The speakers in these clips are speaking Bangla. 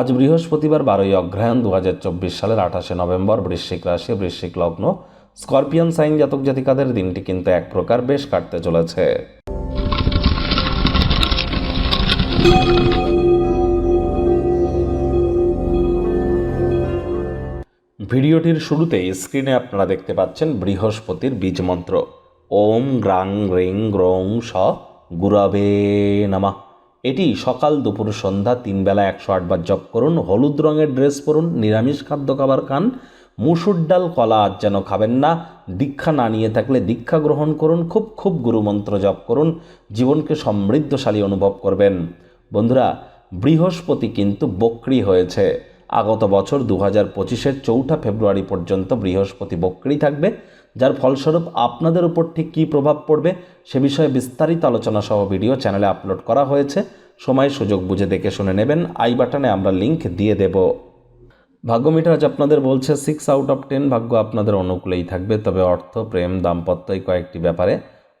আজ বৃহস্পতিবার বারোই অগ্রহায়ণ দু হাজার চব্বিশ সালের আঠাশে নভেম্বর বৃশ্চিক রাশি, বৃশ্চিক লগ্ন। স্করপিয়ন সাইন জাতক জাতিকাদের দিনটি কিন্তু এক প্রকার বেশ কাটতে চলেছে। ভিডিওটির শুরুতেই স্ক্রিনে আপনারা দেখতে পাচ্ছেন বৃহস্পতির বীজ মন্ত্র। ওম গ্রাং রিং গ্রং স গুরবে নামা। এটি সকাল দুপুর সন্ধ্যা তিন বেলা একশো আটবার জপ করুন, হলুদ রঙের ড্রেস পরুন, নিরামিষ খাদ্য খাবার খান, মুসুর ডাল, কলা আজ যেন খাবেন না, দীক্ষা না নিয়ে থাকলে দীক্ষা গ্রহণ করুন, খুব খুব গুরুমন্ত্র জপ করুন, জীবনকে সমৃদ্ধশালী অনুভব করবেন। বন্ধুরা, বৃহস্পতি কিন্তু বক্রি হয়েছে। আগত বছর দু হাজার পঁচিশের চৌঠা ফেব্রুয়ারি পর্যন্ত বৃহস্পতি বক্রি থাকবে, যার ফলস্বরূপ আপনাদের উপর ঠিক কী প্রভাব পড়বে, সে বিষয়ে বিস্তারিত আলোচনা সহ ভিডিও চ্যানেলে আপলোড করা হয়েছে। সময়, সুযোগ বুঝে দেখে শুনে নেবেন। আই বাটনে আমরা লিংক দিয়ে দেব। ভাগ্য মিটার আজ আপনাদের বলছে সিক্স আউট অফ টেন ভাগ্য আপনাদের অনুকূলেই থাকবে। তবে অর্থ, প্রেম, দাম্পত্য এই কয়েকটি ব্যাপারে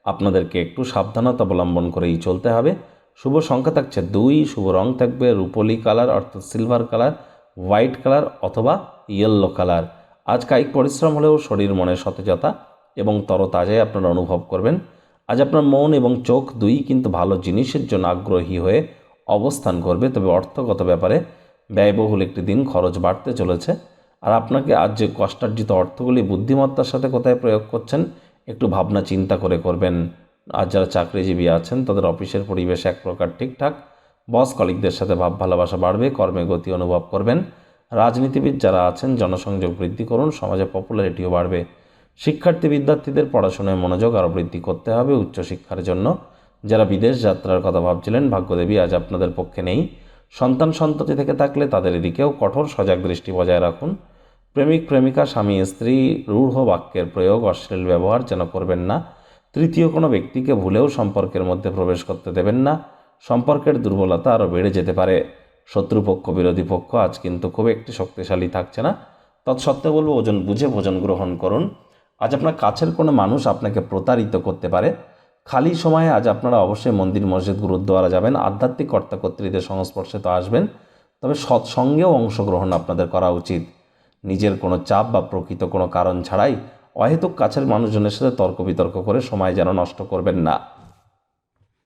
আপনাদেরকে একটু সাবধানতা অবলম্বন করেই চলতে হবে। শুভ সংখ্যা থাকছে দুই, শুভ রং থাকবে রূপলি কালার, অর্থাৎ সিলভার কালার হোয়াইট কালার অথবা ইয়েলো কালার। আজ কায়িক পরিশ্রম হলেও শরীর মনে সতেজতা এবং তরতাজাই আপনারা অনুভব করবেন। আজ আপনার মন এবং চোখ দুই কিন্তু ভালো জিনিসের জন্য আগ্রহী হয়ে অবস্থান করবে। তবে অর্থগত ব্যাপারে ব্যয়বহুল একটি দিন খরচ বাড়তে চলেছে। আর আপনাকে আজ যে কষ্টার্জিত অর্থগুলি বুদ্ধিমত্তার সাথে কোথায় প্রয়োগ করছেন, একটু ভাবনা চিন্তা করে করবেন। আর যারা চাকরিজীবী আছেন, তাদের অফিসের পরিবেশ এক প্রকার ঠিকঠাক। বস কলিকদের সাথে ভাব ভালোবাসা বাড়বে, কর্মে গতি অনুভব করবেন। রাজনীতিবিদ যারা আছেন, জনসংযোগ বৃদ্ধি করুন, সমাজে পপুলারিটিও বাড়বে। শিক্ষার্থী বিদ্যার্থীদের পড়াশোনায় মনোযোগ আরও বৃদ্ধি করতে হবে উচ্চশিক্ষার জন্য। যারা বিদেশ যাত্রার কথা ভাবছিলেন, ভাগ্যদেবী আজ আপনাদের পক্ষে নেই। সন্তান সন্ততি থেকে থাকলে তাদের এদিকেও কঠোর সজাগ দৃষ্টি বজায় রাখুন। প্রেমিক, প্রেমিকা, স্বামী, স্ত্রী, রূঢ় বাক্যের প্রয়োগ, অশ্লীল ব্যবহার যেন করবেন না। তৃতীয়, কোনো ব্যক্তিকে ভুলেও সম্পর্কের মধ্যে প্রবেশ করতে দেবেন না। সম্পর্কের দুর্বলতা আরও বেড়ে যেতে পারে। শত্রুপক্ষ, বিরোধী পক্ষ আজ কিন্তু খুব একটি শক্তিশালী থাকছে না। তৎসত্ত্বেও বলব, ওজন বুঝে ভোজন গ্রহণ করুন। আজ আপনার কাছের কোনো মানুষ আপনাকে প্রতারিত করতে পারে। খালি সময়ে আজ আপনারা অবশ্যই মন্দির, মসজিদ, গুরুদ্বারা যাবেন। আধ্যাত্মিক কর্তাকর্ত্রীদের সংস্পর্শে তো আসবেন। তবে সৎসঙ্গেও অংশগ্রহণ আপনাদের করা উচিত। নিজের কোনো চাপ বা প্রকৃত কোনো কারণ ছাড়াই অহেতুক কাছের মানুষজনের সাথে তর্ক বিতর্ক করে সময় যেন নষ্ট করবেন না।